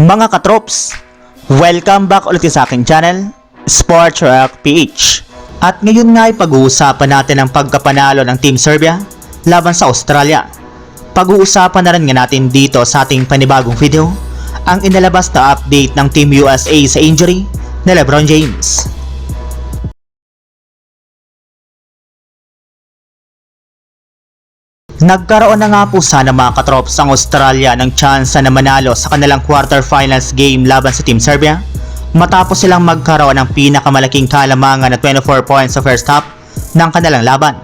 Mga katrops, welcome back ulit sa aking channel, Sports Rock PH. At ngayon nga ay pag-uusapan natin ang pagkapanalo ng Team Serbia laban sa Australia. Pag-uusapan na rin nga natin dito sa ating panibagong video ang inalabas na update ng Team USA sa injury ni Lebron James. Nagkaroon na nga po sana mga katrops ang Australia ng tsansa na manalo sa kanilang quarterfinals game laban sa Team Serbia matapos silang magkaroon ng pinakamalaking kalamangan na 24 points sa first half ng kanilang laban.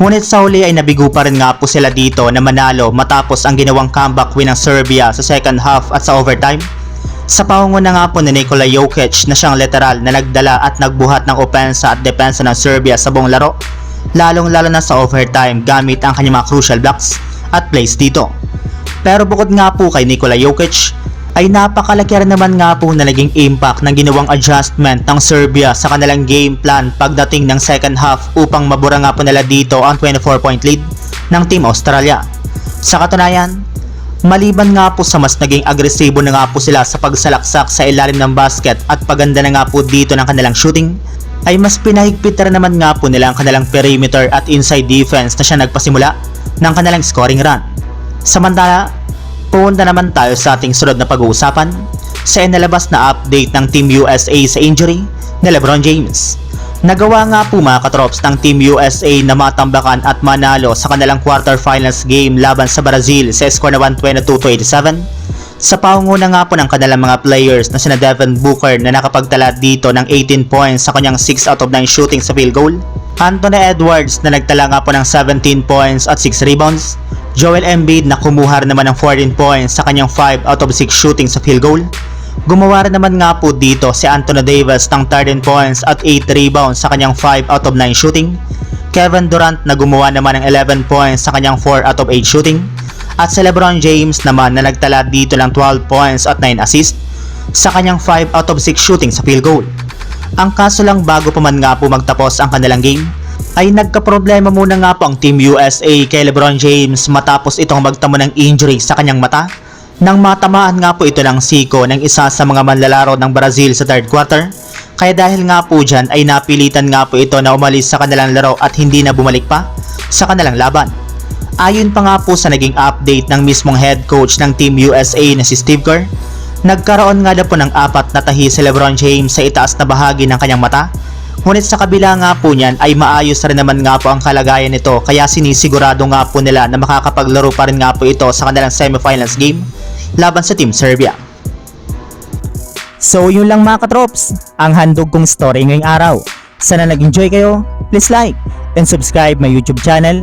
Ngunit sa huli ay nabigo pa rin nga po sila dito na manalo matapos ang ginawang comeback win ng Serbia sa second half at sa overtime. Sa pangunguna nga po ni Nikola Jokic na siyang literal na nagdala at nagbuhat ng opensa at depensa ng Serbia sa buong laro lalong lalo na sa overtime gamit ang kanyang mga crucial blocks at plays dito. Pero bukod nga po kay Nikola Jokic, ay napakalaki rin naman nga po na naging impact ng ginawang adjustment ng Serbia sa kanilang game plan pagdating ng second half upang mabura nga po nila dito ang 24 point lead ng Team Australia. Sa katunayan, maliban nga po sa mas naging agresibo na nga po sila sa pagsalaksak sa ilalim ng basket at paganda na nga po dito ng kanilang shooting, ay mas pinahigpit na naman nga po nila ang kanilang perimeter at inside defense na siya nagpasimula ng kanilang scoring run. Samantala, punta naman tayo sa ating sunod na pag-uusapan sa inalabas na update ng Team USA sa injury ni Lebron James. Nagawa nga po mga katrops ng Team USA na matambakan at manalo sa kanilang quarterfinals game laban sa Brazil sa score na 122-87 sa pangunguna nga po ng kanilang mga players na sina Devin Booker na nakapagtala dito ng 18 points sa kanyang 6 out of 9 shooting sa field goal. Anthony Edwards na nagtala nga po ng 17 points at 6 rebounds. Joel Embiid na kumuha naman ng 14 points sa kanyang 5 out of 6 shooting sa field goal. Gumawa rin naman nga po dito si Anthony Davis ng 13 points at 8 rebounds sa kanyang 5 out of 9 shooting. Kevin Durant na gumawa naman ng 11 points sa kanyang 4 out of 8 shooting. At si Lebron James naman na nagtala dito ng 12 points at 9 assists sa kanyang 5 out of 6 shooting sa field goal. Ang kaso lang bago pa man nga po magtapos ang kanilang game, ay nagkaproblema muna nga po ang Team USA kay Lebron James matapos itong magtamo ng injury sa kanyang mata nang matamaan nga po ito ng siko ng isa sa mga manlalaro ng Brazil sa third quarter. Kaya dahil nga po dyan ay napilitan nga po ito na umalis sa kanilang laro at hindi na bumalik pa sa kanilang laban. Ayon pa nga po sa naging update ng mismong head coach ng Team USA na si Steve Kerr, nagkaroon nga na po ng apat na tahi si Lebron James sa itaas na bahagi ng kanyang mata. Ngunit sa kabila nga po niyan ay maayos rin naman nga po ang kalagayan nito kaya sinisigurado nga po nila na makakapaglaro pa rin nga po ito sa kanilang semifinals game laban sa Team Serbia. So yun lang mga katrops, ang handog kong story ngayong araw. Sana nag-enjoy kayo, please like and subscribe my YouTube channel,